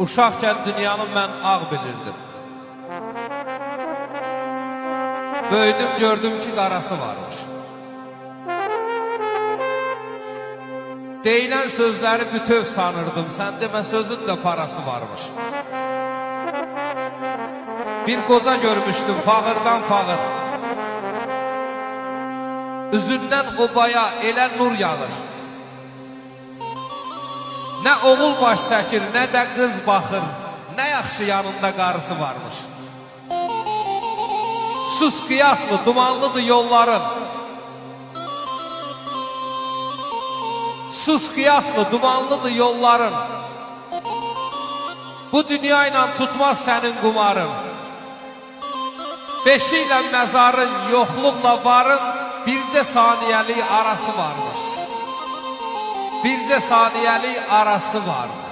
Uşaqkən dünyanı mən ağ bilirdim. Böyüdüm gördüm ki qarası varmış. Deyilən sözləri bütöv sanırdım. Sən demə sözün də parası varmış. Bir qoca görmüşdüm fağırdan fağır. Üzündən obaya elə nur yağır. Nə oğul baş çəkir, nə də qız baxır. Nə yaxşı yanında qarısı varmış. Sus qiyaslı, dumanlıdır yolların. Sus qiyaslı, dumanlıdır yolların. Bu dünya ilə tutmaz sənin qumarın. Beşi ilə məzarın, yoxluqla varın, bircə saniyəlik arası varmış. Bircə saniyəlik arası varmış.